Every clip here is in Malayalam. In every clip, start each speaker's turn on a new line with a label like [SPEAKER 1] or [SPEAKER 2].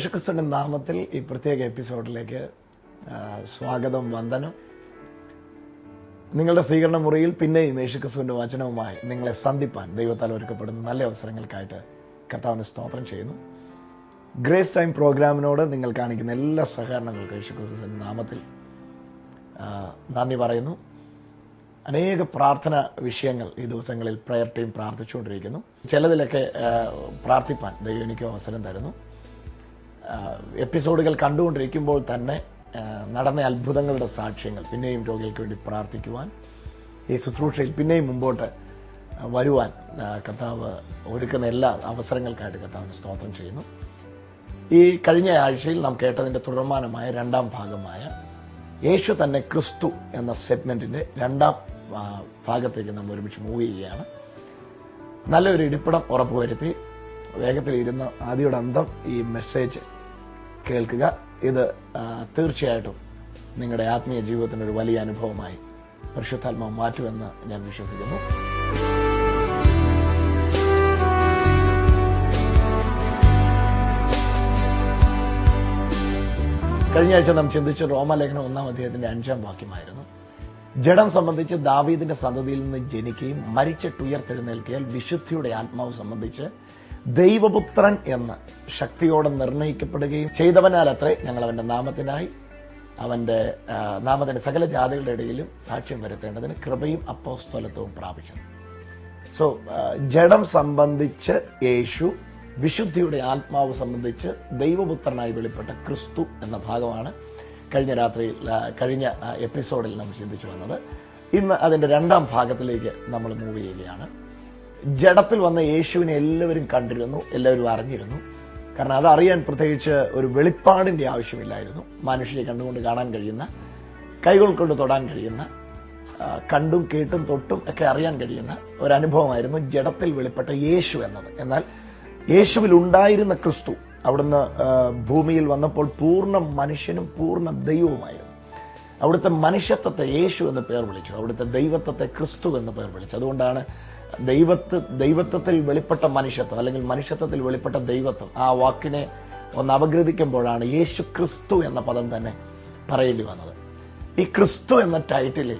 [SPEAKER 1] യേശുക്രിസ്തുവിന്റെ നാമത്തിൽ ഈ പ്രത്യേക എപ്പിസോഡിലേക്ക് സ്വാഗതം വന്ദനം. നിങ്ങളുടെ സ്വീകരണ മുറിയിൽ പിന്നെയും യേശുക്രിസ്തുവിന്റെ വചനവുമായി നിങ്ങളെ സന്ധിപ്പാൻ ദൈവത്താൽ ഒരുക്കപ്പെടുന്ന നല്ല അവസരങ്ങൾക്കായിട്ട് കർത്താവിന് സ്തോത്രം ചെയ്യുന്നു. ഗ്രേസ് ടൈം പ്രോഗ്രാമിനോട് നിങ്ങൾ കാണിക്കുന്ന എല്ലാ സഹകരണങ്ങൾക്കും യേശുക്രിസ്തുവിന്റെ നാമത്തിൽ നന്ദി പറയുന്നു. അനേക പ്രാർത്ഥന വിഷയങ്ങൾ ഈ ദിവസങ്ങളിൽ പ്രയർ ടീം പ്രാർത്ഥിച്ചുകൊണ്ടിരിക്കുന്നു. ചിലതിലൊക്കെ പ്രാർത്ഥിപ്പാൻ ദൈവം എനിക്ക് അവസരം തരുന്നു. എപ്പിസോഡുകൾ കണ്ടുകൊണ്ടിരിക്കുമ്പോൾ തന്നെ നടന്ന അത്ഭുതങ്ങളുടെ സാക്ഷ്യങ്ങൾ പിന്നെയും രോഗികൾക്ക് വേണ്ടി പ്രാർത്ഥിക്കുവാൻ ഈ ശുശ്രൂഷയിൽ പിന്നെയും മുമ്പോട്ട് വരുവാൻ കർത്താവ് ഒരുക്കുന്ന എല്ലാ അവസരങ്ങൾക്കായിട്ട് കർത്താവിന് സ്തോത്രം ചെയ്യുന്നു. ഈ കഴിഞ്ഞ ആഴ്ചയിൽ നാം കേട്ടതിന്റെ തുടർമാനമായ രണ്ടാം ഭാഗമായ യേശു തന്നെ ക്രിസ്തു എന്ന സെഗ്മെന്റിന്റെ രണ്ടാം ഭാഗത്തേക്ക് നമ്മൾ ഒരുമിച്ച് മൂവ് ചെയ്യുകയാണ്. നല്ലൊരു ഇരിപ്പിടം ഉറപ്പുവരുത്തി വേഗത്തിൽ ഇരുന്ന് ആദ്യയുടെ അന്തം ഈ മെസ്സേജ് കേൾക്കുക. ഇത് തീർച്ചയായിട്ടും നിങ്ങളുടെ ആത്മീയ ജീവിതത്തിന് ഒരു വലിയ അനുഭവമായി പരിശുദ്ധാത്മാവ് മാറ്റുമെന്ന് ഞാൻ വിശ്വസിക്കുന്നു. കഴിഞ്ഞ ആഴ്ച നാം ചിന്തിച്ച റോമലേഖനം ഒന്നാം അദ്ദേഹത്തിന്റെ അഞ്ചാം വാക്യമായിരുന്നു. ജഡം സംബന്ധിച്ച് ദാവീദിന്റെ സന്തതിയിൽ നിന്ന് ജനിക്കുകയും മരിച്ചിട്ടുയർത്തെഴുന്നേൽക്കിയാൽ വിശുദ്ധിയുടെ ആത്മാവ് സംബന്ധിച്ച് ദൈവപുത്രൻ എന്ന് ശക്തിയോടെ നിർണയിക്കപ്പെടുകയും ചെയ്തവനാൽ അത്രേ ഞങ്ങൾ അവന്റെ നാമത്തിനായി അവന്റെ ആ, നാമത്തിന്റെ സകല ജാതികളുടെ ഇടയിലും സാക്ഷ്യം വരുത്തേണ്ടതിന് കൃപയും അപ്പോസ്തലത്വവും പ്രാപിച്ചത്. സോ ജഡം സംബന്ധിച്ച് യേശു വിശുദ്ധിയുടെ ആത്മാവ് സംബന്ധിച്ച് ദൈവപുത്രനായി വെളിപ്പെട്ട ക്രിസ്തു എന്ന ഭാഗമാണ് കഴിഞ്ഞ രാത്രിയിൽ കഴിഞ്ഞ എപ്പിസോഡിൽ നമ്മൾ ചിന്തിച്ചു വന്നത്. ഇന്ന് അതിന്റെ രണ്ടാം ഭാഗത്തിലേക്ക് നമ്മൾ മൂവ് ചെയ്യുകയാണ്. ജഡത്തിൽ വന്ന യേശുവിനെ എല്ലാവരും കണ്ടിരുന്നു എല്ലാവരും അറിഞ്ഞിരുന്നു. കാരണം അതറിയാൻ പ്രത്യേകിച്ച് ഒരു വെളിപ്പാടിന്റെ ആവശ്യമില്ലായിരുന്നു. മനുഷ്യരെ കണ്ടുകൊണ്ട് കാണാൻ കഴിയുന്ന കൈകൾ കൊണ്ട് തൊടാൻ കഴിയുന്ന കണ്ടും കേട്ടും തൊട്ടും ഒക്കെ അറിയാൻ കഴിയുന്ന ഒരു അനുഭവമായിരുന്നു ജഡത്തിൽ വെളിപ്പെട്ട യേശു എന്നത്. എന്നാൽ യേശുവിൽ ഉണ്ടായിരുന്ന ക്രിസ്തു അവിടുന്ന് ഭൂമിയിൽ വന്നപ്പോൾ പൂർണ മനുഷ്യനും പൂർണ ദൈവവുമായിരുന്നു. അവിടുത്തെ മനുഷ്യത്വത്തെ യേശു എന്ന് പേർ വിളിച്ചു. അവിടുത്തെ ദൈവത്വത്തെ ക്രിസ്തു എന്ന് പേർ വിളിച്ചു. അതുകൊണ്ടാണ് ദൈവത്ത് ദൈവത്വത്തിൽ വെളിപ്പെട്ട മനുഷ്യത്വം അല്ലെങ്കിൽ മനുഷ്യത്വത്തിൽ വെളിപ്പെട്ട ദൈവത്വം ആ വാക്കിനെ ഒന്ന് അപഗ്രഥിക്കുമ്പോഴാണ് യേശു ക്രിസ്തു എന്ന പദം തന്നെ പറയേണ്ടി വന്നത്. ഈ ക്രിസ്തു എന്ന ടൈറ്റിലിൽ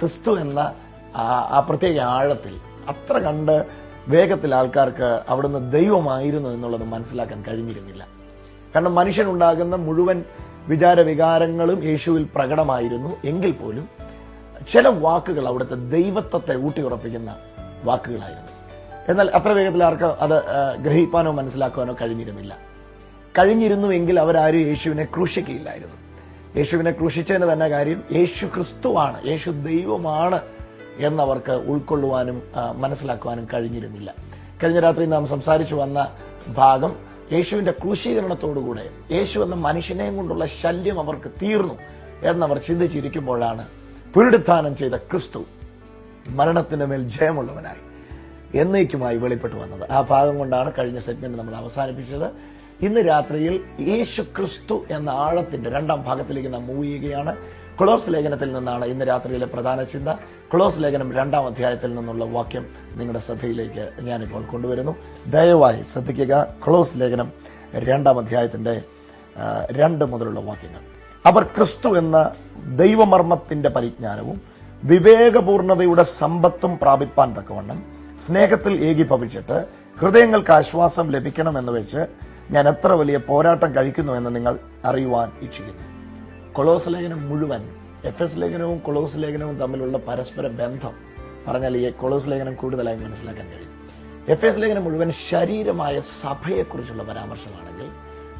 [SPEAKER 1] ക്രിസ്തു എന്ന ആ പ്രത്യേക ആഴത്തിൽ അത്ര കണ്ട് വേഗത്തിൽ ആൾക്കാർക്ക് അവിടുന്ന് ദൈവമായിരുന്നു എന്നുള്ളത് മനസ്സിലാക്കാൻ കഴിഞ്ഞിരുന്നില്ല. കാരണം മനുഷ്യനുണ്ടാകുന്ന മുഴുവൻ വിചാര വികാരങ്ങളും യേശുവിൽ പ്രകടമായിരുന്നു. എങ്കിൽ പോലും ചില വാക്കുകൾ അവിടുത്തെ ദൈവത്വത്തെ ഊട്ടിയുറപ്പിക്കുന്ന വാക്കുകളായിരുന്നു. എന്നാൽ അത്ര വേഗത്തിൽ ആർക്ക് അത് ഗ്രഹിപ്പാനോ മനസ്സിലാക്കുവാനോ കഴിഞ്ഞിരുന്നില്ല. കഴിഞ്ഞിരുന്നുവെങ്കിൽ അവരാരും യേശുവിനെ ക്രൂശിക്കുകയില്ലായിരുന്നു. യേശുവിനെ ക്രൂശിച്ചതിന് തന്നെ കാര്യം യേശു ക്രിസ്തുവാണ് യേശു ദൈവമാണ് എന്നവർക്ക് ഉൾക്കൊള്ളുവാനും മനസ്സിലാക്കുവാനും കഴിഞ്ഞിരുന്നില്ല. കഴിഞ്ഞ രാത്രി നാം സംസാരിച്ചു വന്ന ഭാഗം യേശുവിന്റെ ക്രൂശീകരണത്തോടുകൂടെ യേശു എന്ന മനുഷ്യനെയും കൊണ്ടുള്ള ശല്യം അവർക്ക് തീർന്നു എന്നവർ ചിന്തിച്ചിരിക്കുമ്പോഴാണ് പുനരുത്ഥാനം ചെയ്ത ക്രിസ്തു മരണത്തിന് മേൽ ജയമുള്ളവനായി. എന്നേക്കുമായി വെളിപ്പെട്ടു വന്നത്. ആ ഭാഗം കൊണ്ടാണ് കഴിഞ്ഞ സെഗ്മെന്റ് നമ്മൾ അവസാനിപ്പിച്ചത്. ഇന്ന് രാത്രിയിൽ യേശു ക്രിസ്തു എന്ന ആഴത്തിന്റെ രണ്ടാം ഭാഗത്തിലേക്ക് നാം മൂവ് ചെയ്യുകയാണ്. ക്ലോസ് ലേഖനത്തിൽ നിന്നാണ് ഇന്ന് രാത്രിയിലെ പ്രധാന ചിന്ത. ക്ലോസ് ലേഖനം രണ്ടാം അധ്യായത്തിൽ നിന്നുള്ള വാക്യം നിങ്ങളുടെ ശ്രദ്ധയിലേക്ക് ഞാനിപ്പോൾ കൊണ്ടുവരുന്നു. ദയവായി ശ്രദ്ധിക്കുക ക്ലോസ് ലേഖനം രണ്ടാം അധ്യായത്തിന്റെ രണ്ട് മുതലുള്ള വാക്യങ്ങൾ. അവർ ക്രിസ്തു എന്ന ദൈവമർമ്മത്തിന്റെ പരിജ്ഞാനവും വിവേകപൂർണതയുടെ സമ്പത്തും പ്രാപിപ്പാൻ തക്കവണ്ണം സ്നേഹത്തിൽ ഏകീഭവിച്ചിട്ട് ഹൃദയങ്ങൾക്ക് ആശ്വാസം ലഭിക്കണം എന്ന് വെച്ച് ഞാൻ എത്ര വലിയ പോരാട്ടം കഴിക്കുന്നു എന്ന് നിങ്ങൾ അറിയുവാൻ ഇച്ഛിക്കുന്നു. കൊളോസ് ലേഖനം മുഴുവൻ എഫ് എസ് ലേഖനവും കൊളോസ് ലേഖനവും തമ്മിലുള്ള പരസ്പര ബന്ധം പറഞ്ഞാൽ ഈ കൊളോസ് ലേഖനം കൂടുതലായി മനസ്സിലാക്കാൻ കഴിയും. എഫ് എസ് ലേഖനം മുഴുവൻ ശരീരമായ സഭയെക്കുറിച്ചുള്ള പരാമർശമാണെങ്കിൽ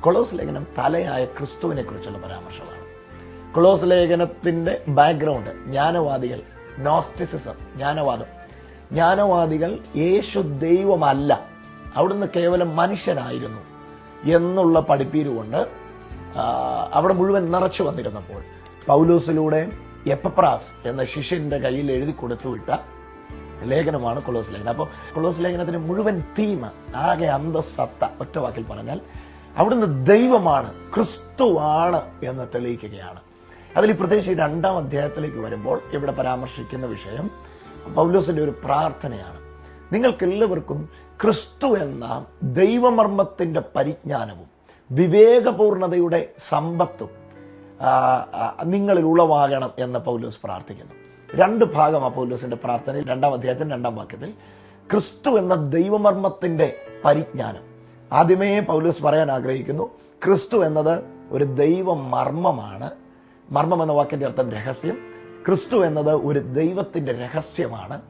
[SPEAKER 1] കൊളോസ് ലേഖനം തലയായ ക്രിസ്തുവിനെ കുറിച്ചുള്ള പരാമർശമാണ്. കൊളോസ് ലേഖനത്തിന്റെ ബാക്ക്ഗ്രൗണ്ട് ജ്ഞാനവാദികൾ നോസ്റ്റിസിസം ജ്ഞാനവാദം. ജ്ഞാനവാദികൾ യേശു ദൈവമല്ല. അവിടുന്ന് കേവലം മനുഷ്യനായിരുന്നു എന്നുള്ള പഠിപ്പീരുകൊണ്ട് അവിടെ മുഴുവൻ നിറച്ചു വന്നിരുന്നപ്പോൾ പൗലോസിലൂടെ എപ്പപ്രാസ് എന്ന ശിഷ്യന്റെ കയ്യിൽ എഴുതി കൊടുത്തു വിട്ട ലേഖനമാണ് കൊളോസ് ലേഖനം. അപ്പോൾ കൊളോസ് ലേഖനത്തിന് മുഴുവൻ തീമ ആകെ അന്തസത്ത ഒറ്റ വാക്കിൽ പറഞ്ഞാൽ അവിടുന്ന് ദൈവമാണ് ക്രിസ്തുവാണ് എന്ന് തെളിയിക്കുകയാണ്. അതിൽ പ്രത്യേകിച്ച് രണ്ടാം അധ്യായത്തിലേക്ക് വരുമ്പോൾ ഇവിടെ പരാമർശിക്കുന്ന വിഷയം പൗലോസിന്റെ ഒരു പ്രാർത്ഥനയാണ്. നിങ്ങൾക്കെല്ലാവർക്കും ക്രിസ്തു എന്ന ദൈവമർമ്മത്തിന്റെ പരിജ്ഞാനവും വിവേകപൂർണതയുടെ സമ്പത്തും നിങ്ങളിൽ ഉളവാകണം എന്ന് പൗലോസ് പ്രാർത്ഥിക്കുന്നു. രണ്ട് ഭാഗം ആ പൗലോസിന്റെ പ്രാർത്ഥന രണ്ടാം അധ്യായത്തിന്റെ രണ്ടാം വാക്യത്തിൽ. ക്രിസ്തു എന്ന ദൈവമർമ്മത്തിന്റെ പരിജ്ഞാനം. ആദ്യമേ പൗലോസ് പറയാൻ ആഗ്രഹിക്കുന്നു ക്രിസ്തു എന്നത് ഒരു ദൈവ മർമ്മമാണ് മർമ്മം എന്ന വാക്കിന്റെ അർത്ഥം രഹസ്യം. ക്രിസ്തു എന്നത് ഒരു ദൈവത്തിന്റെ രഹസ്യമാണ്.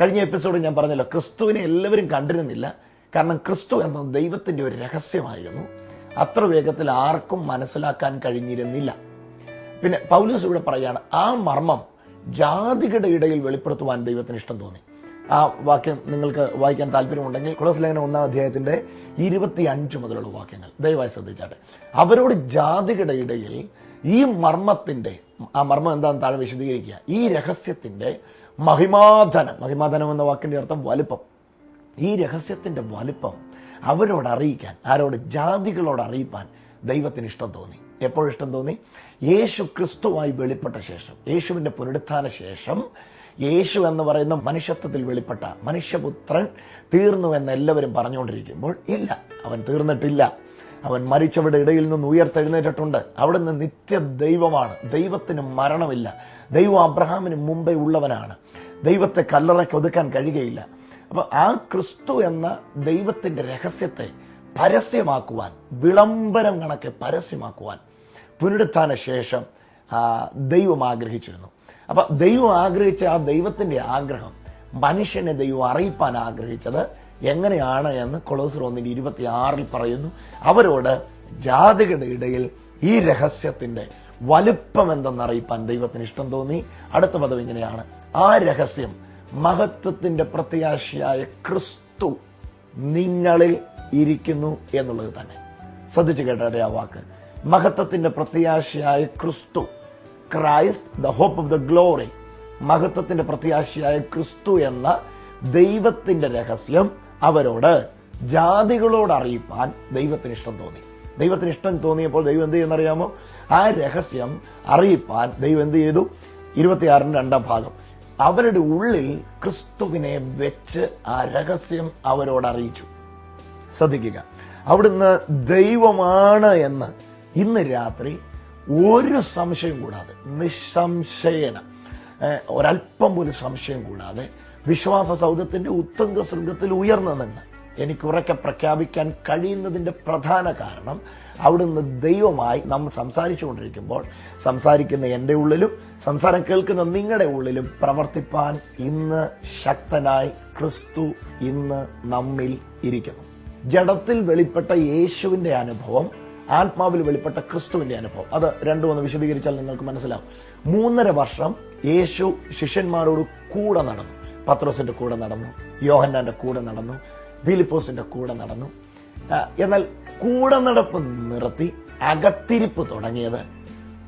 [SPEAKER 1] കഴിഞ്ഞ എപ്പിസോഡിൽ ഞാൻ പറഞ്ഞല്ലോ ക്രിസ്തുവിനെ എല്ലാവരും കണ്ടിരുന്നില്ല. കാരണം ക്രിസ്തു എന്നത് ദൈവത്തിന്റെ ഒരു രഹസ്യമായിരുന്നു. അത്ര വേഗത്തിൽ ആർക്കും മനസ്സിലാക്കാൻ കഴിഞ്ഞിരുന്നില്ല. പിന്നെ പൗലോസ് ഇവിടെ പറയുകയാണ് ആ മർമ്മം ജാതികളുടെ ഇടയിൽ വെളിപ്പെടുത്തുവാൻ ദൈവത്തിന് ഇഷ്ടം തോന്നി. ആ വാക്യം നിങ്ങൾക്ക് വായിക്കാൻ താല്പര്യമുണ്ടെങ്കിൽ കുളസ് ലേഖനം ഒന്നാം അധ്യായത്തിന്റെ ഇരുപത്തി അഞ്ച് മുതലുള്ള വാക്യങ്ങൾ. ദയവായി ശ്രദ്ധിച്ചാട്ടെ. അവരോട് ജാതികളുടെ ഇടയിൽ ഈ മർമ്മത്തിന്റെ ആ മർമ്മം എന്താണെന്ന് താഴെ വിശദീകരിക്കുക. ഈ രഹസ്യത്തിന്റെ മഹിമാധനം മഹിമാധനം എന്ന വാക്കിന്റെ അർത്ഥം വലുപ്പം. ഈ രഹസ്യത്തിന്റെ വലുപ്പം അവരോട് അറിയിക്കാൻ ആരോട് ജാതികളോട് അറിയിപ്പാൻ ദൈവത്തിന് ഇഷ്ടം തോന്നി. എപ്പോഴിഷ്ടം തോന്നി? യേശു ക്രിസ്തുവായി വെളിപ്പെട്ട ശേഷം യേശുവിന്റെ പുനരുത്ഥാന ശേഷം യേശു എന്ന് പറയുന്ന മനുഷ്യത്വത്തിൽ വെളിപ്പെട്ട മനുഷ്യപുത്രൻ തീർന്നു എന്ന് എല്ലാവരും പറഞ്ഞുകൊണ്ടിരിക്കുമ്പോൾ ഇല്ല അവൻ തീർന്നിട്ടില്ല. അവൻ മരിച്ചവരുടെ ഇടയിൽ നിന്ന് ഉയർത്തെഴുന്നേറ്റിട്ടുണ്ട്. അവിടുന്ന് നിത്യ ദൈവമാണ് ദൈവത്തിന് മരണമില്ല. ദൈവം അബ്രഹാമിന് മുമ്പേ ഉള്ളവനാണ്. ദൈവത്തെ കല്ലറയ്ക്ക് ഒതുക്കാൻ കഴിയുകയില്ല. അപ്പോൾ ആ ക്രിസ്തു എന്ന ദൈവത്തിന്റെ രഹസ്യത്തെ പരസ്യമാക്കുവാൻ വിളംബരം കണക്കെ പരസ്യമാക്കുവാൻ പുനരുത്ഥാന ശേഷം ദൈവം ആഗ്രഹിച്ചിരുന്നു. അപ്പൊ ദൈവം ആഗ്രഹിച്ച ആ ദൈവത്തിന്റെ ആഗ്രഹം മനുഷ്യനെ ദൈവം അറിയിപ്പാൻ ആഗ്രഹിച്ചത് എങ്ങനെയാണ് എന്ന് കൊളോസർ ഒന്നിന്റെ ഇരുപത്തി ആറിൽ പറയുന്നു. അവരോട് ജാതികളുടെ ഇടയിൽ ഈ രഹസ്യത്തിന്റെ വലുപ്പം എന്തെന്നറിയിപ്പാൻ ദൈവത്തിന് ഇഷ്ടം തോന്നി. അടുത്ത പദം ഇങ്ങനെയാണ്. ആ രഹസ്യം മഹത്വത്തിന്റെ പ്രത്യാശയായ ക്രിസ്തു നിങ്ങളിൽ ഇരിക്കുന്നു എന്നുള്ളത് തന്നെ. ശ്രദ്ധിച്ചു കേട്ടെ ആ വാക്ക്. മഹത്വത്തിന്റെ പ്രത്യാശയായ ക്രിസ്തു Christ the hope of the glory. മഹത്വത്തിന്റെ പ്രത്യാശയായ ക്രിസ്തു എന്ന ദൈവത്തിന്റെ രഹസ്യം അവരോട് ജാതികളോട് അറിയിപ്പാൻ ദൈവത്തിന് ഇഷ്ടം തോന്നി. ദൈവത്തിന് ഇഷ്ടം തോന്നിയപ്പോൾ ദൈവം എന്ത് ചെയ്യുന്നറിയാമോ ആ രഹസ്യം അറിയിപ്പാൻ ദൈവം എന്ത് ചെയ്തു? ഇരുപത്തിയാറിന് രണ്ടാം ഭാഗം. അവരുടെ ഉള്ളിൽ ക്രിസ്തുവിനെ വെച്ച് ആ രഹസ്യം അവരോട് അറിയിച്ചു. ശ്രദ്ധിക്കുക. അവിടുന്ന് ദൈവമാണ് എന്ന് ഇന്ന് രാത്രി ഒരു സംശയം കൂടാതെ നിസ്സംശയന ഒരല്പം പോലും സംശയം കൂടാതെ വിശ്വാസ സൗധത്തിന്റെ ഉത്തംഗ ശൃംഗത്തിൽ ഉയർന്നു നിന്ന് എനിക്ക് ഉറക്കെ പ്രഖ്യാപിക്കാൻ കഴിയുന്നതിന്റെ പ്രധാന കാരണം അവിടുന്ന് ദൈവമായി നമ്മൾ സംസാരിച്ചുകൊണ്ടിരിക്കുമ്പോൾ സംസാരിക്കുന്ന എന്റെ ഉള്ളിലും സംസാരം കേൾക്കുന്ന നിങ്ങളുടെ ഉള്ളിലും പ്രവർത്തിപ്പാൻ ഇന്ന് ശക്തനായി ക്രിസ്തു ഇന്ന് നമ്മിൽ ഇരിക്കുന്നു. ജഡത്തിൽ വെളിപ്പെട്ട യേശുവിന്റെ അനുഭവം ആത്മാവിൽ വെളിപ്പെട്ട ക്രിസ്തുവിന്റെ അനുഭവം. അത് രണ്ടും ഒന്ന് വിശദീകരിച്ചാൽ നിങ്ങൾക്ക് മനസ്സിലാവും. മൂന്നര വർഷം യേശു ശിഷ്യന്മാരോട് കൂടെ നടന്നു. പത്രോസിന്റെ കൂടെ നടന്നു യോഹന്നാന്റെ കൂടെ നടന്നു ഫിലിപ്പോസിന്റെ കൂടെ നടന്നു. എന്നാൽ കൂടെ നടപ്പ് നിർത്തി അകത്തിരിപ്പ് തുടങ്ങിയത്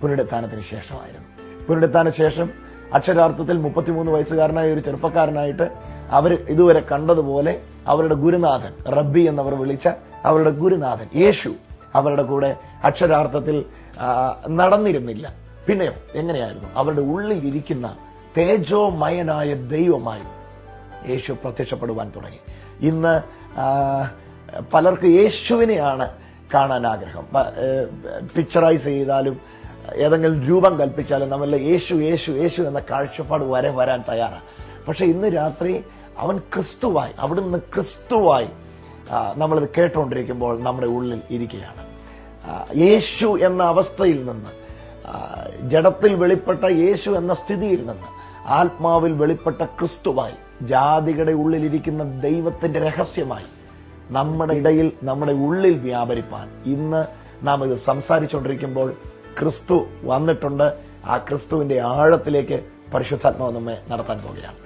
[SPEAKER 1] പുനരുത്ഥാനത്തിന് ശേഷമായിരുന്നു. പുനരുത്ഥാന ശേഷം അക്ഷരാർത്ഥത്തിൽ മുപ്പത്തിമൂന്ന് വയസ്സുകാരനായ ഒരു ചെറുപ്പക്കാരനായിട്ട് അവർ ഇതുവരെ കണ്ടതുപോലെ അവരുടെ ഗുരുനാഥൻ റബ്ബി എന്നവർ വിളിച്ച അവരുടെ ഗുരുനാഥൻ യേശു അവരുടെ കൂടെ അക്ഷരാർത്ഥത്തിൽ നടന്നിരുന്നില്ല. പിന്നെയോ എങ്ങനെയായിരുന്നു? അവരുടെ ഉള്ളിൽ ഇരിക്കുന്ന തേജോമയനായ ദൈവമായി യേശു പ്രത്യക്ഷപ്പെടുവാൻ തുടങ്ങി. ഇന്ന് പലർക്ക് യേശുവിനെയാണ് കാണാൻ ആഗ്രഹം. പിക്ചറൈസ് ചെയ്താലും ഏതെങ്കിലും രൂപം കൽപ്പിച്ചാലും നമ്മളെ യേശു യേശു യേശു എന്ന കാഴ്ചപ്പാട് വരെ വരാൻ തയ്യാറാണ് പക്ഷെ ഇന്ന് രാത്രി അവൻ ക്രിസ്തുവായി അവിടുന്ന് ക്രിസ്തുവായി നമ്മളിത് കേട്ടുകൊണ്ടിരിക്കുമ്പോൾ നമ്മുടെ ഉള്ളിൽ ഇരിക്കുകയാണ്. യേശു എന്ന അവസ്ഥയിൽ നിന്ന് ജഡത്തിൽ വെളിപ്പെട്ട യേശു എന്ന സ്ഥിതിയിൽ നിന്ന് ആത്മാവിൽ വെളിപ്പെട്ട ക്രിസ്തുവായി ജാതികളുടെ ഉള്ളിലിരിക്കുന്ന ദൈവത്തിന്റെ രഹസ്യമായി നമ്മുടെ ഇടയിൽ നമ്മുടെ ഉള്ളിൽ വ്യാപരിപ്പാൻ ഇന്ന് നാം ഇത് സംസാരിച്ചുകൊണ്ടിരിക്കുമ്പോൾ ക്രിസ്തു വന്നിട്ടുണ്ട്. ആ ക്രിസ്തുവിന്റെ ആഴത്തിലേക്ക് പരിശുദ്ധാത്മാവ് നമ്മെ നടത്താൻ പോവുകയാണ്.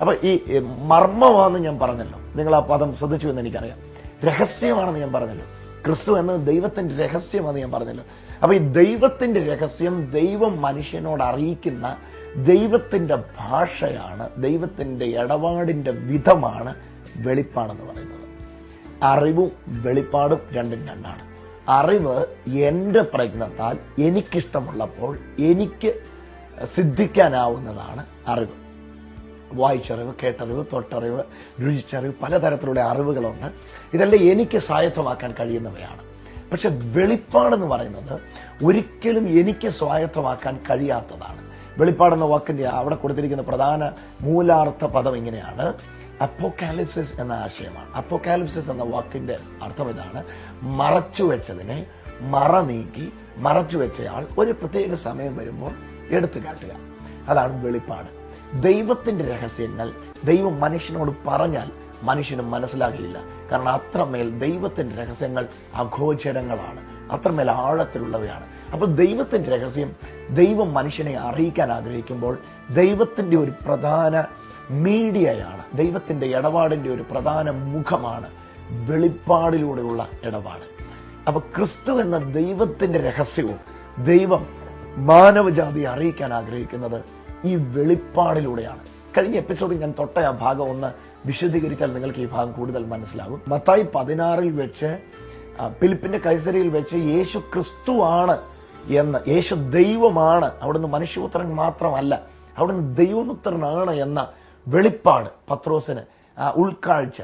[SPEAKER 1] അപ്പൊ ഈ മർമ്മമാണെന്ന് ഞാൻ പറഞ്ഞല്ലോ. നിങ്ങൾ ആ പദം ശ്രദ്ധിച്ചു എന്ന് എനിക്കറിയാം. രഹസ്യമാണെന്ന് ഞാൻ പറഞ്ഞല്ലോ. ക്രിസ്തു എന്നത് ദൈവത്തിന്റെ രഹസ്യമാണെന്ന് ഞാൻ പറഞ്ഞല്ലോ. അപ്പൊ ഈ ദൈവത്തിന്റെ രഹസ്യം ദൈവം മനുഷ്യനോട് അറിയിക്കുന്ന ദൈവത്തിന്റെ ഭാഷയാണ് ദൈവത്തിന്റെ ഇടപാടിന്റെ വിധമാണ് വെളിപ്പാടെന്ന് പറയുന്നത്. അറിവും വെളിപ്പാടും രണ്ടും രണ്ടാണ്. അറിവ് എന്റെ പ്രയത്നത്താൽ എനിക്കിഷ്ടമുള്ളപ്പോൾ എനിക്ക് സിദ്ധിക്കാനാവുന്നതാണ് അറിവ്. വായിച്ചറിവ് കേട്ടറിവ് തൊട്ടറിവ് രുചിച്ചറിവ് പലതരത്തിലുള്ള അറിവുകളുണ്ട്. ഇതെല്ലാം എനിക്ക് സായത്വമാക്കാൻ കഴിയുന്നവയാണ്. പക്ഷെ വെളിപ്പാടെന്ന് പറയുന്നത് ഒരിക്കലും എനിക്ക് സ്വായത്തമാക്കാൻ കഴിയാത്തതാണ്. വെളിപ്പാടെന്ന വാക്കിന്റെ അവിടെ കൊടുത്തിരിക്കുന്ന പ്രധാന മൂലാർത്ഥ പദം ഇങ്ങനെയാണ്. അപ്പോക്കാലിപ്സിസ് എന്ന ആശയമാണ്. അപ്പോക്കാലിപ്സിസ് എന്ന വാക്കിന്റെ അർത്ഥം ഇതാണ്. മറച്ചു വെച്ചതിനെ മറ നീക്കി മറച്ചു വെച്ചയാൾ ഒരു പ്രത്യേക സമയം വരുമ്പോൾ എടുത്തു കാട്ടുക. അതാണ് വെളിപ്പാട്. ദൈവത്തിന്റെ രഹസ്യങ്ങൾ ദൈവം മനുഷ്യനോട് പറഞ്ഞാൽ മനുഷ്യന് മനസ്സിലാകില്ല. കാരണം അത്രമേൽ ദൈവത്തിന്റെ രഹസ്യങ്ങൾ അഘോചരങ്ങളാണ് അത്രമേൽ ആഴത്തിലുള്ളവയാണ്. അപ്പോൾ ദൈവത്തിന്റെ രഹസ്യം ദൈവം മനുഷ്യനെ അറിയിക്കാൻ ആഗ്രഹിക്കുമ്പോൾ ദൈവത്തിന്റെ ഒരു പ്രധാന മീഡിയയാണ് ദൈവത്തിന്റെ ഇടപാടിന്റെ ഒരു പ്രധാന മുഖമാണ് വെളിപ്പാടിലൂടെയുള്ള ഇടപാട്. അപ്പോൾ ക്രിസ്തു എന്ന ദൈവത്തിന്റെ രഹസ്യവും ദൈവം മാനവജാതി അറിയിക്കാൻ ആഗ്രഹിക്കുന്നത് ഈ വെളിപ്പാടിലൂടെയാണ്. കഴിഞ്ഞ എപ്പിസോഡിൽ ഞാൻ തൊട്ട ആ ഭാഗം ഒന്ന് വിശദീകരിച്ചാൽ നിങ്ങൾക്ക് ഈ ഭാഗം കൂടുതൽ മനസ്സിലാകും മത്തായി പതിനാറിൽ വെച്ച് പിലിപ്പിന്റെ കൈസരിയിൽ വെച്ച് യേശു ക്രിസ്തുവാണ് എന്ന് യേശു ദൈവമാണ്. അവിടുന്ന് മനുഷ്യപുത്രൻ മാത്രമല്ല അവിടുന്ന് ദൈവപുത്രനാണ് എന്ന വെളിപ്പാട് പത്രോസിന്. ഉൾക്കാഴ്ച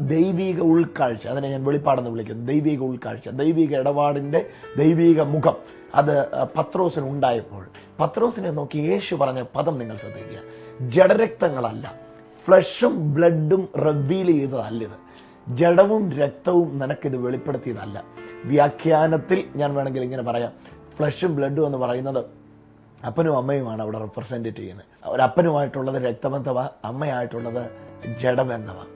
[SPEAKER 1] ദൈവീക ഉൾക്കാഴ്ച. അതിനെ ഞാൻ വെളിപ്പാടെന്ന് വിളിക്കുന്നു. ദൈവിക ഉൾക്കാഴ്ച ദൈവിക ഇടപാടിന്റെ ദൈവിക മുഖം. അത് പത്രോസിന് ഉണ്ടായപ്പോൾ പത്രോസിനെ നോക്കി യേശു പറഞ്ഞ പദം നിങ്ങൾ ശ്രദ്ധിക്കുക. ജഡരക്തങ്ങളല്ല. ഫ്ലഷും ബ്ലഡും റിവീൽ ചെയ്തതല്ല ഇത്. ജഡവും രക്തവും നിനക്കിത് വെളിപ്പെടുത്തിയതല്ല. വ്യാഖ്യാനത്തിൽ ഞാൻ വേണമെങ്കിൽ ഇങ്ങനെ പറയാം. ഫ്ലഷും ബ്ലഡും എന്ന് പറയുന്നത് അപ്പനും അമ്മയുമാണ് അവിടെ റെപ്രസെന്റ് ചെയ്യുന്നത്. ഒരപ്പനുമായിട്ടുള്ളത് രക്തബന്ധവ അമ്മയായിട്ടുള്ളത് ജഡബന്ധമാണ്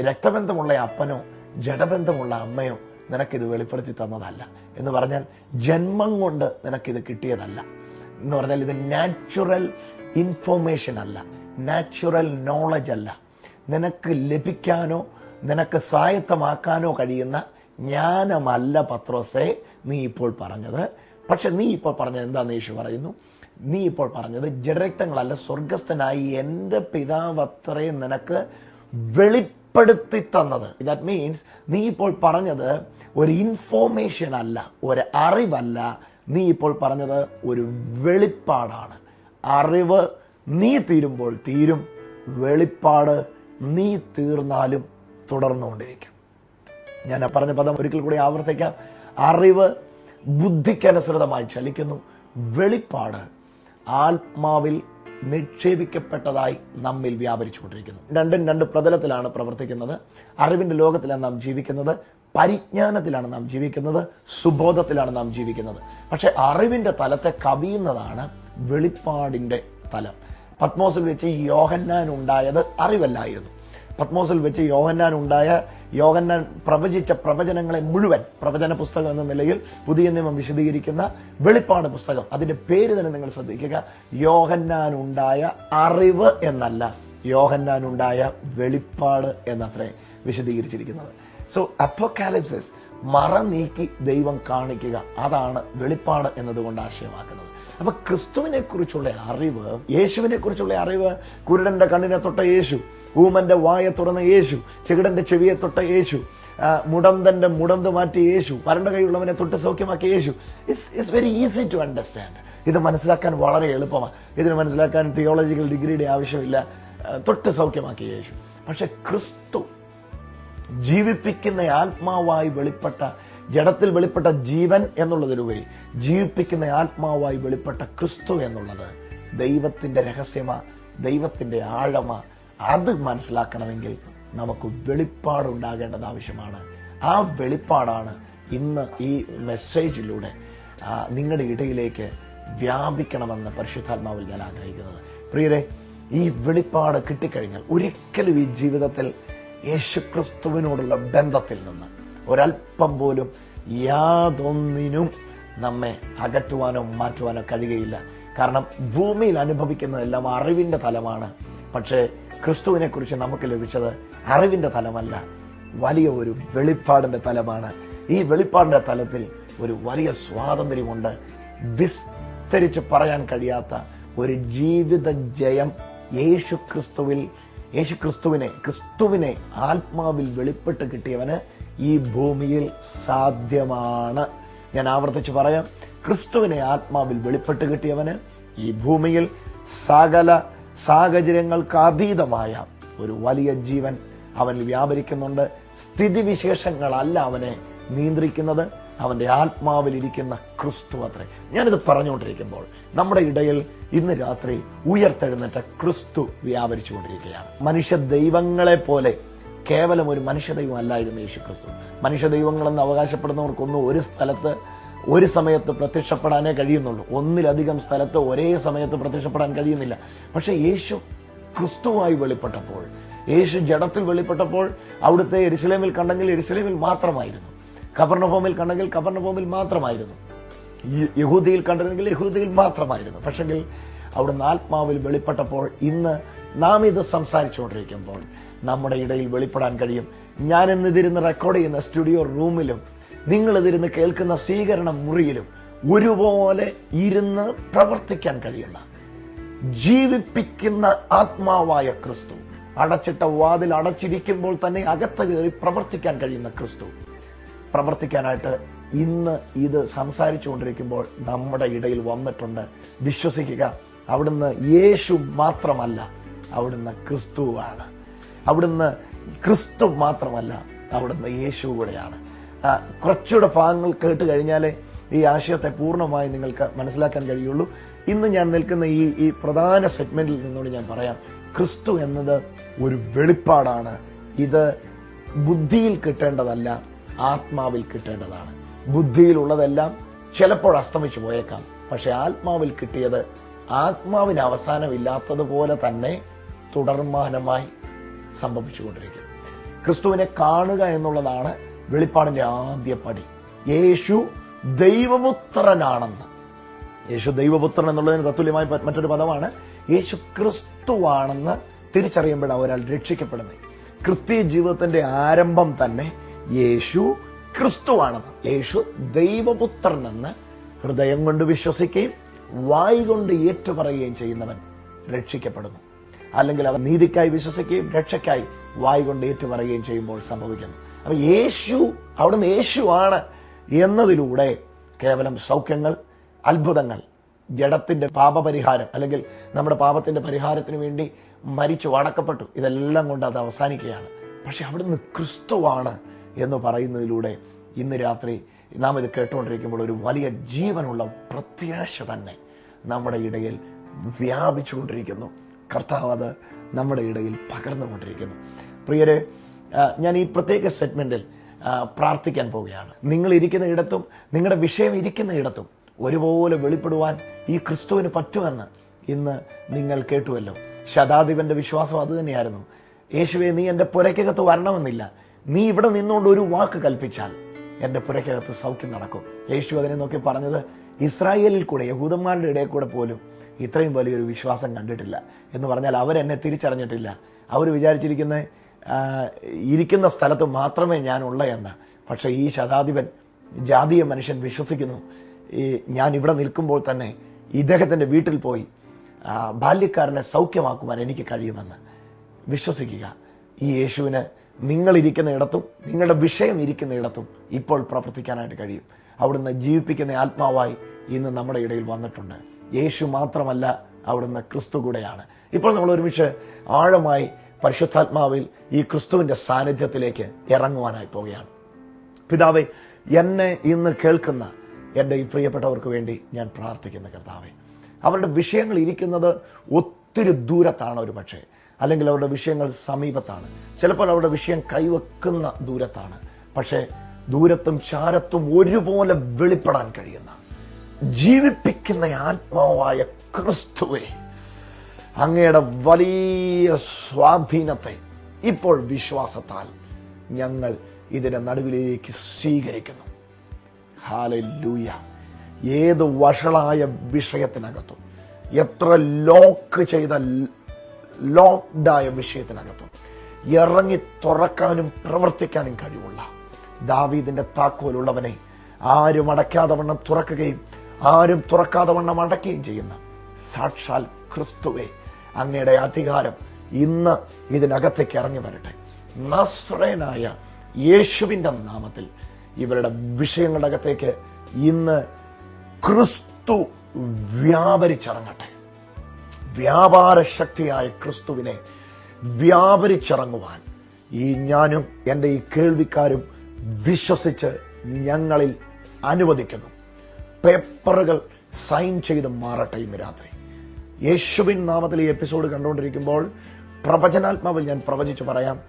[SPEAKER 1] രക്തബന്ധമുള്ള അപ്പനോ ജഡബന്ധമുള്ള അമ്മയോ നിനക്കിത് വെളിപ്പെടുത്തി തന്നതല്ല. എന്ന് പറഞ്ഞാൽ ജന്മം കൊണ്ട് നിനക്കിത് കിട്ടിയതല്ല. എന്ന് പറഞ്ഞാൽ ഇത് നാച്ചുറൽ ഇൻഫോർമേഷൻ അല്ല. നാച്ചുറൽ നോളജ് അല്ല. നിനക്ക് ലഭിക്കാനോ നിനക്ക് സ്വായത്തമാക്കാനോ കഴിയുന്ന ജ്ഞാനമല്ല പത്രോസെ നീ ഇപ്പോൾ പറഞ്ഞത്. പക്ഷെ നീ ഇപ്പോൾ പറഞ്ഞത് എന്താണെന്ന് യേശു പറയുന്നു? നീ ഇപ്പോൾ പറഞ്ഞത് ജഡരക്തങ്ങളല്ല സ്വർഗസ്ഥനായി എന്റെ പിതാവ് അത്രയും നിനക്ക് വെളിപ്പെടുത്തി തന്നത്. ദാറ്റ് മീൻസ് നീ ഇപ്പോൾ പറഞ്ഞത് ഒരു ഇൻഫോർമേഷൻ അല്ല ഒരു അറിവല്ല. നീ ഇപ്പോൾ പറഞ്ഞത് ഒരു വെളിപ്പാടാണ്. അറിവ് നീ തീരുമ്പോൾ തീരും. വെളിപ്പാട് നീ തീർന്നാലും തുടർന്നുകൊണ്ടിരിക്കും. ഞാൻ പറഞ്ഞ പദം ഒരിക്കൽ കൂടി ആവർത്തിക്കാം. അറിവ് ബുദ്ധിക്കനുസൃതമായി ചലിക്കുന്നു. വെളിപ്പാട് ആത്മാവിൽ നിക്ഷേപിക്കപ്പെട്ടതായി നമ്മിൽ വ്യാപരിച്ചുകൊണ്ടിരിക്കുന്നു. രണ്ടും രണ്ട് പ്രതലത്തിലാണ് പ്രവർത്തിക്കുന്നത്. അറിവിന്റെ ലോകത്തിലാണ് നാം ജീവിക്കുന്നത്. പരിജ്ഞാനത്തിലാണ് നാം ജീവിക്കുന്നത്. സുബോധത്തിലാണ് നാം ജീവിക്കുന്നത്. പക്ഷെ അറിവിന്റെ തലത്തെ കവിയുന്നതാണ് വെളിപ്പാടിന്റെ തലം പത്മോസിൽ വെച്ച് യോഹന്നാൻ ഉണ്ടായത് അറിവല്ലായിരുന്നു. പത്മോസിൽ വെച്ച് യോഹന്നാൻ ഉണ്ടായ യോഹന്നാൻ പ്രവചിച്ച പ്രവചനങ്ങളെ മുഴുവൻ പ്രവചന പുസ്തകം എന്ന നിലയിൽ പുതിയ നിയമം വിശദീകരിക്കുന്ന വെളിപ്പാട് പുസ്തകം. അതിന്റെ പേര് തന്നെ നിങ്ങൾ ശ്രദ്ധിക്കുക. യോഹന്നാൻ ഉണ്ടായ അറിവ് എന്നല്ല. യോഹന്നാൻ ഉണ്ടായ വെളിപ്പാട് എന്നത്രേ വിശദീകരിച്ചിരിക്കുന്നത്. സോ അപ്പോക്കാലിപ്സിസ് മറ നീക്കി ദൈവം കാണിക്കുക. അതാണ് വെളിപ്പാട് എന്നതുകൊണ്ട് ആശയമാക്കുന്നത്. അപ്പൊ ക്രിസ്തുവിനെ കുറിച്ചുള്ള അറിവ് യേശുവിനെ കുറിച്ചുള്ള അറിവ് കുരുടന്റെ കണ്ണിനെ തൊട്ട യേശു ഊമന്റെ വായ തുറന്ന യേശു ചെകിടന്റെ ചെവിയെ തൊട്ട യേശു മുടന്തന്റെ മുടന്ത് മാറ്റിയ യേശു വരണ്ട കൈയുള്ളവനെ തൊട്ട് സൗഖ്യമാക്കിയ യേശു. It's it's very easy to understand ഇത് മനസ്സിലാക്കാൻ വളരെ എളുപ്പമാണ്. ഇതിന് മനസ്സിലാക്കാൻ തിയോളജിക്കൽ ഡിഗ്രിയുടെ ആവശ്യമില്ല. തൊട്ട് സൗഖ്യമാക്കിയ യേശു. പക്ഷെ ക്രിസ്തു ജീവിപ്പിക്കുന്ന ആത്മാവായി വെളിപ്പെട്ട ജഡത്തിൽ വെളിപ്പെട്ട ജീവൻ എന്നുള്ളതിലുപരി ജീവിപ്പിക്കുന്ന ആത്മാവായി വെളിപ്പെട്ട ക്രിസ്തു എന്നുള്ളത് ദൈവത്തിന്റെ രഹസ്യമ ദൈവത്തിന്റെ ആഴമ. അത് മനസ്സിലാക്കണമെങ്കിൽ നമുക്ക് വെളിപ്പാട് ഉണ്ടാകേണ്ടത് ആവശ്യമാണ്. ആ വെളിപ്പാടാണ് ഇന്ന് ഈ മെസ്സേജിലൂടെ നിങ്ങളുടെ ഇടയിലേക്ക് വ്യാപിക്കണമെന്ന് പരിശുദ്ധാത്മാവിൽ ഞാൻ ആഗ്രഹിക്കുന്നത്. പ്രിയരെ ഈ വെളിപ്പാട് കിട്ടിക്കഴിഞ്ഞാൽ ഒരിക്കലും ഈ ജീവിതത്തിൽ യേശുക്രിസ്തുവിനോടുള്ള ബന്ധത്തിൽ നിന്ന് ഒരല്പം പോലും യാതൊന്നിനും നമ്മെ അകറ്റുവാനോ മാറ്റുവാനോ കഴിയുകയില്ല. കാരണം ഭൂമിയിൽ അനുഭവിക്കുന്നതെല്ലാം അറിവിന്റെ തലമാണ്. പക്ഷേ ക്രിസ്തുവിനെ കുറിച്ച് നമുക്ക് ലഭിച്ചത് അറിവിന്റെ തലമല്ല വലിയ ഒരു വെളിപ്പാടിന്റെ തലമാണ്. ഈ വെളിപ്പാടിന്റെ തലത്തിൽ ഒരു വലിയ സ്വാതന്ത്ര്യമുണ്ട്. വിസ്തരിച്ച് പറയാൻ കഴിയാത്ത ഒരു ജീവിത ജയം യേശു ക്രിസ്തുവിൽ യേശു ക്രിസ്തുവിനെ ക്രിസ്തുവിനെ ആത്മാവിൽ വെളിപ്പെട്ട് കിട്ടിയവന് ഈ ഭൂമിയിൽ സാധ്യമാണ്. ഞാൻ ആവർത്തിച്ച് പറയാം. ക്രിസ്തുവിനെ ആത്മാവിൽ വെളിപ്പെട്ട് കിട്ടിയവന് ഈ ഭൂമിയിൽ സകല സാഹചര്യങ്ങൾക്ക് അതീതമായ ഒരു വലിയ ജീവൻ അവനിൽ വ്യാപരിക്കുന്നുണ്ട്. സ്ഥിതിവിശേഷങ്ങളല്ല അവനെ നിയന്ത്രിക്കുന്നത്. അവന്റെ ആത്മാവിൽ ഇരിക്കുന്ന ക്രിസ്തു അത്രേ. ഞാനിത് പറഞ്ഞുകൊണ്ടിരിക്കുമ്പോൾ നമ്മുടെ ഇടയിൽ ഇന്ന് രാത്രി ഉയർത്തെഴുന്നേറ്റ ക്രിസ്തു വ്യാപരിച്ചുകൊണ്ടിരിക്കുകയാണ്. മനുഷ്യ ദൈവങ്ങളെ പോലെ കേവലം ഒരു മനുഷ്യദൈവം അല്ലായിരുന്നു യേശു ക്രിസ്തു മനുഷ്യ ദൈവങ്ങളെന്ന് അവകാശപ്പെടുന്നവർക്കൊന്നും ഒരു സ്ഥലത്ത് ഒരു സമയത്ത് പ്രത്യക്ഷപ്പെടാനേ കഴിയുന്നുള്ളൂ. ഒന്നിലധികം സ്ഥലത്ത് ഒരേ സമയത്ത് പ്രത്യക്ഷപ്പെടാൻ കഴിയുന്നില്ല. പക്ഷേ യേശു ക്രിസ്തുവായി വെളിപ്പെട്ടപ്പോൾ യേശു ജഡത്തിൽ വെളിപ്പെട്ടപ്പോൾ അവിടുത്തെ എരിസലേമിൽ കണ്ടെങ്കിൽ എരിസലേമിൽ മാത്രമായിരുന്നു. കവർണഭൂമിൽ കണ്ടെങ്കിൽ കവർണഭൂമിൽ മാത്രമായിരുന്നു. യഹൂദിയിൽ കണ്ടിരുന്നെങ്കിൽ യഹൂദിയിൽ മാത്രമായിരുന്നു. പക്ഷെങ്കിൽ അവിടുന്ന് ആത്മാവിൽ വെളിപ്പെട്ടപ്പോൾ ഇന്ന് നാം ഇത് സംസാരിച്ചുകൊണ്ടിരിക്കുമ്പോൾ നമ്മുടെ ഇടയിൽ വെളിപ്പെടാൻ കഴിയും. ഞാൻ ഇന്നിതിരുന്ന് റെക്കോർഡ് ചെയ്യുന്ന സ്റ്റുഡിയോ റൂമിലും നിങ്ങൾ ഇതിരുന്ന് കേൾക്കുന്ന സ്വീകരണ മുറിയിലും ഒരുപോലെ ഇരുന്ന് പ്രവർത്തിക്കാൻ കഴിയുന്ന ജീവിപ്പിക്കുന്ന ആത്മാവായ ക്രിസ്തു അടച്ചിട്ട വാതിൽ അടച്ചിരിക്കുമ്പോൾ തന്നെ അകത്ത് കയറി പ്രവർത്തിക്കാൻ കഴിയുന്ന ക്രിസ്തു. പ്രവർത്തിക്കാനായിട്ട് ഇന്ന് ഇത് സംസാരിച്ചു കൊണ്ടിരിക്കുമ്പോൾ നമ്മുടെ ഇടയിൽ വന്നിട്ടുണ്ട്. വിശ്വസിക്കുക അവിടുന്ന് യേശു മാത്രമല്ല അവിടുന്ന് ക്രിസ്തുവാണ്. അവിടുന്ന് ക്രിസ്തു മാത്രമല്ല അവിടുന്ന് യേശു കൂടെയാണ്. കുറച്ചുകൂടെ ഭാഗങ്ങൾ കേട്ട് കഴിഞ്ഞാലേ ഈ ആശയത്തെ പൂർണമായി നിങ്ങൾക്ക് മനസ്സിലാക്കാൻ കഴിയുള്ളൂ. ഇന്ന് ഞാൻ നിൽക്കുന്ന ഈ ഈ പ്രധാന സെഗ്മെന്റിൽ നിന്നോട് ഞാൻ പറയാം ക്രിസ്തു എന്നത് ഒരു വെളിപ്പാടാണ്. ഇത് ബുദ്ധിയിൽ കിട്ടേണ്ടതല്ല ആത്മാവിൽ കിട്ടേണ്ടതാണ്. ബുദ്ധിയിലുള്ളതെല്ലാം ചിലപ്പോൾ അസ്തമിച്ചു പോയേക്കാം പക്ഷെ ആത്മാവിൽ കിട്ടിയത് ആത്മാവിന് അവസാനമില്ലാത്തതുപോലെ തന്നെ തുടർമാനമായി സംഭവിച്ചുകൊണ്ടിരിക്കും. ക്രിസ്തുവിനെ കാണുക എന്നുള്ളതാണ് വെളിപ്പാടിന്റെ ആദ്യ പടി. യേശു ദൈവപുത്രനാണെന്ന്. യേശു ദൈവപുത്രൻ എന്നുള്ളതിന് തത്തുല്യമായ മറ്റൊരു പദമാണ് യേശു ക്രിസ്തുവാണെന്ന് തിരിച്ചറിയുമ്പോഴാണ് ഒരാൾ രക്ഷിക്കപ്പെടുന്നത്. ക്രിസ്തീയ ജീവിതത്തിന്റെ ആരംഭം തന്നെ യേശു ക്രിസ്തുവാണെന്ന്. യേശു ദൈവപുത്രനെന്ന് ഹൃദയം കൊണ്ട് വിശ്വസിക്കുകയും വായി കൊണ്ട് ഏറ്റുപറയുകയും ചെയ്യുന്നവൻ രക്ഷിക്കപ്പെടുന്നു. അല്ലെങ്കിൽ അവർ നീതിക്കായി വിശ്വസിക്കുകയും രക്ഷയ്ക്കായി വായി കൊണ്ട് ഏറ്റുപറയുകയും ചെയ്യുമ്പോൾ സംഭവിക്കുന്നു. അപ്പൊ യേശു അവിടുന്ന് യേശുവാണ് എന്നതിലൂടെ കേവലം സൗഖ്യങ്ങൾ അത്ഭുതങ്ങൾ ജഡത്തിന്റെ പാപപരിഹാരം അല്ലെങ്കിൽ നമ്മുടെ പാപത്തിന്റെ പരിഹാരത്തിന് വേണ്ടി മരിച്ചു അടക്കപ്പെട്ടു ഇതെല്ലാം കൊണ്ട് അത് അവസാനിക്കുകയാണ്. പക്ഷെ അവിടുന്ന് ക്രിസ്തുവാണ് എന്ന് പറയുന്നതിലൂടെ ഇന്ന് രാത്രി നാം ഇത് കേട്ടുകൊണ്ടിരിക്കുമ്പോൾ ഒരു വലിയ ജീവനുള്ള പ്രത്യാശ തന്നെ നമ്മുടെ ഇടയിൽ വ്യാപിച്ചുകൊണ്ടിരിക്കുന്നു. കർത്താവ് അത് നമ്മുടെ ഇടയിൽ പകർന്നുകൊണ്ടിരിക്കുന്നു. പ്രിയരെ ഞാൻ ഈ പ്രത്യേക സെഗ്മെന്റിൽ പ്രാർത്ഥിക്കാൻ പോവുകയാണ്. നിങ്ങൾ ഇരിക്കുന്ന ഇടത്തും നിങ്ങളുടെ വിഷയം ഇരിക്കുന്ന ഇടത്തും ഒരുപോലെ വെളിപ്പെടുവാൻ ഈ ക്രിസ്തുവിന് പറ്റുമെന്ന് ഇന്ന് നിങ്ങൾ കേട്ടുവല്ലോ. ശതാധിപന്റെ വിശ്വാസം അതുതന്നെയായിരുന്നു യേശുവെ നീ എന്റെ പുരയ്ക്കകത്ത് വരണമെന്നില്ല. നീ ഇവിടെ നിന്നുകൊണ്ട് ഒരു വാക്ക് കൽപ്പിച്ചാൽ എന്റെ പുരയ്ക്കകത്ത് സൗഖ്യം നടക്കും. യേശു അതിനെ നോക്കി പറഞ്ഞത് ഇസ്രായേലിൽ കൂടെ യഹൂദന്മാരുടെ ഇടയിൽ കൂടെ പോലും ഇത്രയും വലിയൊരു വിശ്വാസം കണ്ടിട്ടില്ല. എന്ന് പറഞ്ഞാൽ അവരെന്നെ തിരിച്ചറിഞ്ഞിട്ടില്ല. അവർ വിചാരിച്ചിരിക്കുന്ന ഇരിക്കുന്ന സ്ഥലത്ത് മാത്രമേ ഞാനുള്ള എന്ന്. പക്ഷേ ഈ ശതാധിപൻ ജാതീയ മനുഷ്യൻ വിശ്വസിക്കുന്നു. ഈ ഞാൻ ഇവിടെ നിൽക്കുമ്പോൾ തന്നെ ഇദ്ദേഹത്തിന്റെ വീട്ടിൽ പോയി ബാല്യക്കാരനെ സൗഖ്യമാക്കുവാൻ എനിക്ക് കഴിയുമെന്ന് വിശ്വസിക്കുക. ഈ യേശുവിന് നിങ്ങളിരിക്കുന്ന ഇടത്തും നിങ്ങളുടെ വിഷയം ഇരിക്കുന്ന ഇടത്തും ഇപ്പോൾ പ്രവർത്തിക്കാനായിട്ട് കഴിയും. അവിടുന്ന് ജീവിപ്പിക്കുന്ന ആത്മാവായി ഇന്ന് നമ്മുടെ ഇടയിൽ വന്നിട്ടുണ്ട്. യേശു മാത്രമല്ല അവിടുന്ന് ക്രിസ്തു കൂടെയാണ്. ഇപ്പോൾ നമ്മൾ ഒരുമിച്ച് ആഴമായി പരിശുദ്ധാത്മാവിൽ ഈ ക്രിസ്തുവിന്റെ സാന്നിധ്യത്തിലേക്ക് ഇറങ്ങുവാനായി പോവുകയാണ്. പിതാവെ എന്നെ ഇന്ന് കേൾക്കുന്ന എന്റെ ഈ പ്രിയപ്പെട്ടവർക്ക് വേണ്ടി ഞാൻ പ്രാർത്ഥിക്കുന്ന കർത്താവെ. അവരുടെ വിഷയങ്ങൾ ഇരിക്കുന്നത് ഒത്തിരി ദൂരത്താണ് ഒരു പക്ഷേ. അല്ലെങ്കിൽ അവരുടെ വിഷയങ്ങൾ സമീപത്താണ്. ചിലപ്പോൾ അവരുടെ വിഷയം കൈവെക്കുന്ന ദൂരത്താണ്. പക്ഷേ ദൂരത്തും ചാരത്തും ഒരുപോലെ വെളിപ്പെടാൻ കഴിയുന്ന ജീവിപ്പിക്കുന്ന ആത്മാവായ ക്രിസ്തുവെ അങ്ങയുടെ വലിയ സ്വാധീനത്തെ ഇപ്പോൾ വിശ്വാസത്താൽ ഞങ്ങൾ ഇതിന്റെ നടുവിലേക്ക് സ്വീകരിക്കുന്നു. ഹാലൂയ ഏത് വഷളായ വിഷയത്തിനകത്തും എത്ര ലോക്ക് ചെയ്ത ലോക്ക്ഡായ വിഷയത്തിനകത്തും ഇറങ്ങി തുറക്കാനും പ്രവർത്തിക്കാനും കഴിവുള്ള ദാവീദിന്റെ താക്കോലുള്ളവനെ ആരും അടയ്ക്കാതെ വണ്ണം തുറക്കുകയും ആരും തുറക്കാതെ വണ്ണം അടയ്ക്കുകയും ചെയ്യുന്ന. സാക്ഷാൽ ക്രിസ്തുവേ അങ്ങയുടെ അധികാരം ഇന്ന് ഇതിനകത്തേക്ക് ഇറങ്ങി വരട്ടെ. നസ്രേനായ യേശുവിന്റെ നാമത്തിൽ ഇവരുടെ വിഷയങ്ങളുടെ അകത്തേക്ക് ഇന്ന് ക്രിസ്തു വ്യാപരിച്ചിറങ്ങട്ടെ. വ്യാപാര ശക്തിയായ ക്രിസ്തുവിനെ വ്യാപരിച്ചിറങ്ങുവാൻ ഈ ഞാനും എന്റെ ഈ കേൾവിക്കാരും വിശ്വസിച്ച് ഞങ്ങളിൽ അനുവദിക്കുന്നു. പേപ്പറുകൾ സൈൻ ചെയ്ത് മാറട്ടെ ഇന്ന് രാത്രി. യേശുവിൻ നാമത്തിൽ ഈ എപ്പിസോഡ് കണ്ടുകൊണ്ടിരിക്കുമ്പോൾ പ്രവചനാത്മാവിൽ ഞാൻ പ്രവചിച്ചു പറയാം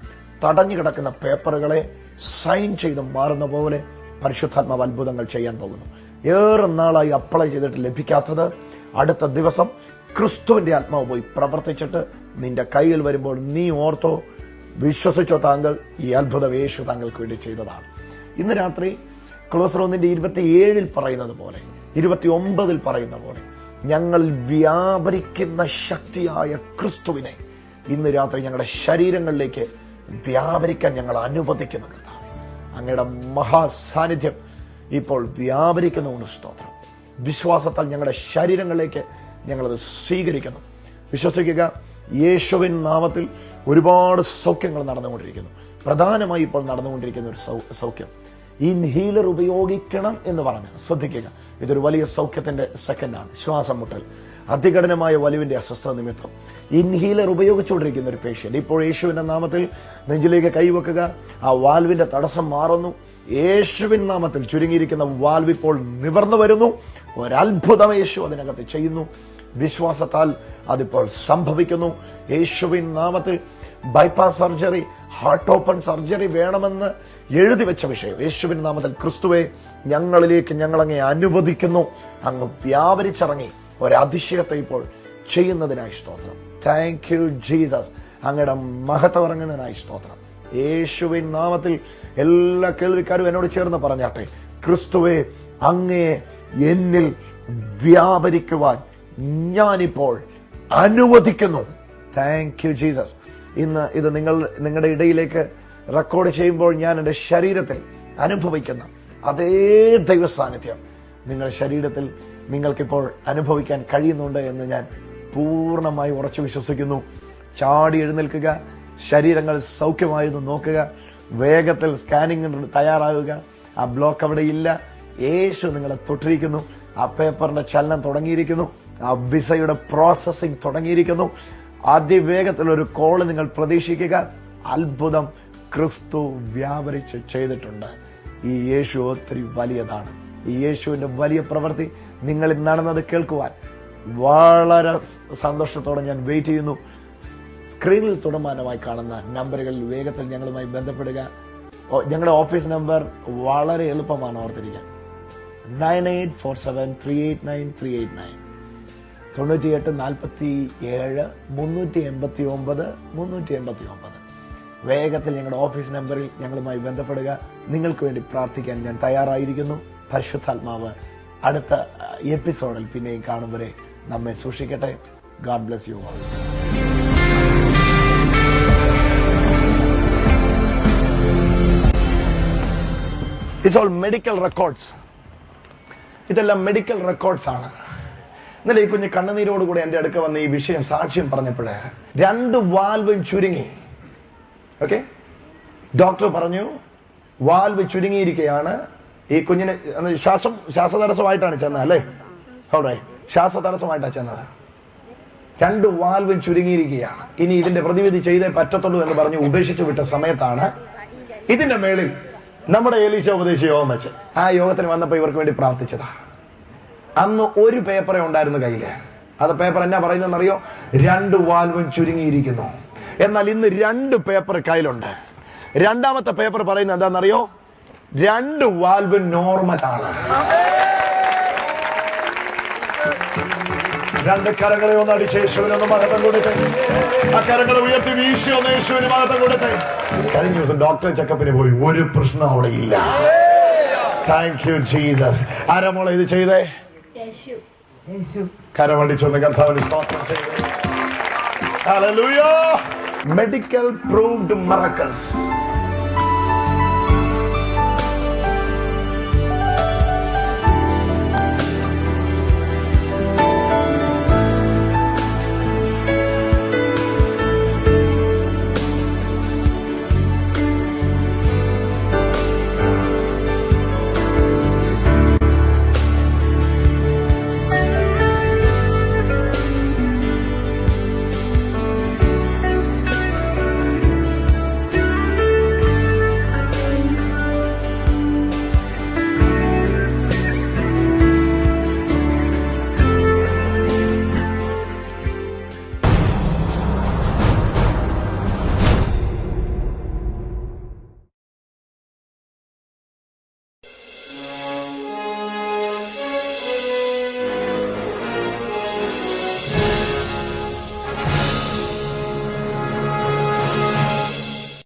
[SPEAKER 1] തടഞ്ഞു കിടക്കുന്ന പേപ്പറുകളെ സൈൻ ചെയ്ത് മാറുന്ന പോലെ പരിശുദ്ധാത്മാവ് അത്ഭുതങ്ങൾ ചെയ്യാൻ പോകുന്നു. ഏറെ നാളായി അപ്ലൈ ചെയ്തിട്ട് ലഭിക്കാത്തത് അടുത്ത ദിവസം ക്രിസ്തുവിന്റെ ആത്മാവ് പോയി പ്രവർത്തിച്ചിട്ട് നിന്റെ കയ്യിൽ വരുമ്പോൾ നീ ഓർത്തോ വിശ്വസിച്ചോ താങ്കൾ ഈ അത്ഭുത യേശു താങ്കൾക്ക് വേണ്ടി ചെയ്തതാണ്. ഇന്ന് രാത്രി ക്ലോസ്റോന്നിന്റെ ഇരുപത്തി ഏഴിൽ പറയുന്നത് പോലെ ഇരുപത്തി ഒമ്പതിൽ പറയുന്ന പോലെ ഞങ്ങൾ വ്യാപരിക്കുന്ന ശക്തിയായ ക്രിസ്തുവിനെ ഇന്ന് രാത്രി ഞങ്ങളുടെ ശരീരങ്ങളിലേക്ക് വ്യാപരിക്കാൻ ഞങ്ങൾ അനുവദിക്കുന്നു അങ്ങയുടെ മഹാസാന്നിധ്യം ഇപ്പോൾ വ്യാപരിക്കുന്നതുകൊണ്ട് സ്തോത്രം. വിശ്വാസത്താൽ ഞങ്ങളുടെ ശരീരങ്ങളിലേക്ക് ഞങ്ങളത് സ്വീകരിക്കുന്നു. വിശ്വസിക്കുക യേശുവിൻ നാമത്തിൽ ഒരുപാട് സൗഖ്യങ്ങൾ നടന്നുകൊണ്ടിരിക്കുന്നു. പ്രധാനമായി ഇപ്പോൾ നടന്നുകൊണ്ടിരിക്കുന്ന ഒരു സൗഖ്യം ഇൻഹീലർ ഉപയോഗിക്കണം എന്ന് പറഞ്ഞു. ശ്രദ്ധിക്കുക. ഇതൊരു വലിയ സൗഖ്യത്തിന്റെ സെക്കൻഡാണ് ശ്വാസം മുട്ടൽ. അതികഠിനമായ വലിവിന്റെ അസ്വസ്ഥ നിമിത്തം. ഇൻഹീലർ ഉപയോഗിച്ചുകൊണ്ടിരിക്കുന്ന ഒരു പേഷ്യന്റ് ഇപ്പോൾ യേശുവിന്റെ നാമത്തിൽ നെഞ്ചിലേക്ക് കൈവെക്കുക. ആ വാൽവിന്റെ തടസ്സം മാറുന്നു. യേശുവിൻ നാമത്തിൽ ചുരുങ്ങിയിരിക്കുന്ന വാൽവ് ഇപ്പോൾ നിവർന്നു വരുന്നു. ഒരത്ഭുതം യേശു അതിനകത്ത് ചെയ്യുന്നു. വിശ്വാസത്താൽ അതിപ്പോൾ സംഭവിക്കുന്നു. യേശുവിൻ നാമത്തിൽ bypass surgery heart open surgery വേണമെന്ന് എഴുതി വെച്ച വിഷയം. യേശുവിൻ നാമത്തിൽ ക്രിസ്തുവെ ഞങ്ങളിലേക്ക് ഞങ്ങളങ്ങെ അനുവദിക്കുന്നു. അങ്ങ് വ്യാപരിച്ചിറങ്ങി ഒരതിശയത്തെ ഇപ്പോൾ ചെയ്യുന്നതിനായി സ്തോത്രം. താങ്ക് യു ജീസസ് അങ്ങയുടെ മഹത്വം ഇറങ്ങുന്നതിനായി സ്തോത്രം. യേശുവിൻ നാമത്തിൽ എല്ലാ കേൾവിക്കാരും എന്നോട് ചേർന്ന് പറഞ്ഞാട്ടെ ക്രിസ്തുവെ അങ്ങേ എന്നിൽ വ്യാപരിക്കുവാൻ ഞാനിപ്പോൾ അനുവദിക്കുന്നു. താങ്ക് യു ജീസസ് ഇന്ന് ഇത് നിങ്ങൾ നിങ്ങളുടെ ഇടയിലേക്ക് റെക്കോർഡ് ചെയ്യുമ്പോൾ ഞാൻ എന്റെ ശരീരത്തിൽ അനുഭവിക്കുന്ന അതേ ദൈവസാന്നിധ്യം നിങ്ങളുടെ ശരീരത്തിൽ നിങ്ങൾക്കിപ്പോൾ അനുഭവിക്കാൻ കഴിയുന്നുണ്ട് എന്ന് ഞാൻ പൂർണമായി ഉറച്ചു വിശ്വസിക്കുന്നു. ചാടി എഴുന്നേൽക്കുക ശരീരങ്ങൾ സൗഖ്യമായെന്ന് നോക്കുക വേഗത്തിൽ സ്കാനിങ് തയ്യാറാകുക ആ ബ്ലോക്ക് അവിടെ ഇല്ല. യേശു നിങ്ങളെ തൊട്ടിരിക്കുന്നു. ആ പേപ്പറിന്റെ ചലനം തുടങ്ങിയിരിക്കുന്നു. ആ വിസയുടെ പ്രോസസ്സിംഗ് തുടങ്ങിയിരിക്കുന്നു. അതിവേഗത്തിൽ ഒരു കോൾ നിങ്ങൾ പ്രതീക്ഷിക്കുക. അത്ഭുതം. ക്രിസ്തു വ്യാപരിച്ച് ചെയ്തിട്ടുണ്ട്. ഈ യേശു ഒത്തിരി വലിയതാണ്. ഈ യേശുവിന്റെ വലിയ പ്രവൃത്തി നിങ്ങളിൽ നടന്നത് കേൾക്കുവാൻ വളരെ സന്തോഷത്തോടെ ഞാൻ വെയിറ്റ് ചെയ്യുന്നു. സ്ക്രീനിൽ തുടർമാനമായി കാണുന്ന നമ്പറുകളിൽ വേഗത്തിൽ ഞങ്ങളുമായി ബന്ധപ്പെടുക. ഞങ്ങളുടെ ഓഫീസ് നമ്പർ വളരെ എളുപ്പമാണ് ഓർത്തിരിക്കാൻ. Nine eight four seven three eight nine three eight nine. തൊണ്ണൂറ്റി എട്ട് നാൽപ്പത്തി ഏഴ് മുന്നൂറ്റി എൺപത്തി ഒമ്പത് മുന്നൂറ്റി എൺപത്തി ഒമ്പത് വേഗത്തിൽ ഞങ്ങളുടെ ഓഫീസ് നമ്പറിൽ ഞങ്ങളുമായി ബന്ധപ്പെടുക. നിങ്ങൾക്ക് വേണ്ടി പ്രാർത്ഥിക്കാൻ ഞാൻ തയ്യാറായിരിക്കുന്നു. പരിശുദ്ധാത്മാവ് അടുത്ത എപ്പിസോഡിൽ പിന്നെയും കാണും വരെ നമ്മെ സൂക്ഷിക്കട്ടെ. God bless you it's all medical records ഇതെല്ലാം മെഡിക്കൽ റെക്കോർഡ്സ് ആണ്. ഇന്നലെ ഈ കുഞ്ഞ് കണ്ണുനീരോടുകൂടി എന്റെ അടുക്ക വന്ന് ഈ വിഷയം സാക്ഷ്യം പറഞ്ഞപ്പോഴേ രണ്ട് വാൽവും ചുരുങ്ങി. ഓക്കെ ഡോക്ടർ പറഞ്ഞു വാൽവ് ചുരുങ്ങിയിരിക്കുകയാണ് ഈ കുഞ്ഞിന് ശ്വാസം ശ്വാസം ശ്വാസതടസ്സമായിട്ടാണ് ചെന്നത് അല്ലേ? അവിടെ ശ്വാസതടസ്സമായിട്ടാണ് ചെന്നത്. രണ്ട് വാൽവ് ചുരുങ്ങിയിരിക്കുകയാണ്. ഇനി ഇതിന്റെ പ്രതിവിധി ചെയ്തേ പറ്റത്തുള്ളൂ എന്ന് പറഞ്ഞ് ഉപേക്ഷിച്ചു വിട്ട സമയത്താണ് ഇതിന്റെ മേളിൽ നമ്മുടെ ഏലീശ ഉപദേശ യോഗം വെച്ച് ആ യോഗത്തിന് വന്നപ്പോൾ ഇവർക്ക് വേണ്ടി പ്രാർത്ഥിച്ചതാ. അന്ന് ഒരു പേപ്പറേ ഉണ്ടായിരുന്നു കയ്യിൽ. അത് പേപ്പർ എന്നാ പറയുന്നറിയോ രണ്ട് വാൽവും ചുരുങ്ങിയിരിക്കുന്നു. എന്നാൽ ഇന്ന് രണ്ട് പേപ്പർ കയ്യിലുണ്ട്. രണ്ടാമത്തെ പേപ്പർ പറയുന്നത് എന്താണെന്നറിയോ? രണ്ട് വാൽവ് നോർമൽ ആണ്. രണ്ട് കരങ്ങളെ ഒന്ന് അടിച്ച് യേശുവിനൊന്ന് മഹത്വം കൊടുക്കേ ആ കരങ്ങളെ ഉയർത്തി വീശി ഒന്ന് യേശുവിന് മഹത്വം കൊടുക്കേ കഴിഞ്ഞ ദിവസം ഡോക്ടറെ ചെക്കപ്പിന് പോയി. ഒരു പ്രശ്നം അവിടെ ഇല്ല. താങ്ക് യു ജീസസ് ആരാമോളെ ഇത് ചെയ്തേ?
[SPEAKER 2] യേശു.
[SPEAKER 1] കരമടിച്ചൊന്ന് കർത്താവിന് സ്തോത്രം ചെയ്തു. Hallelujah. Medical proved miracles.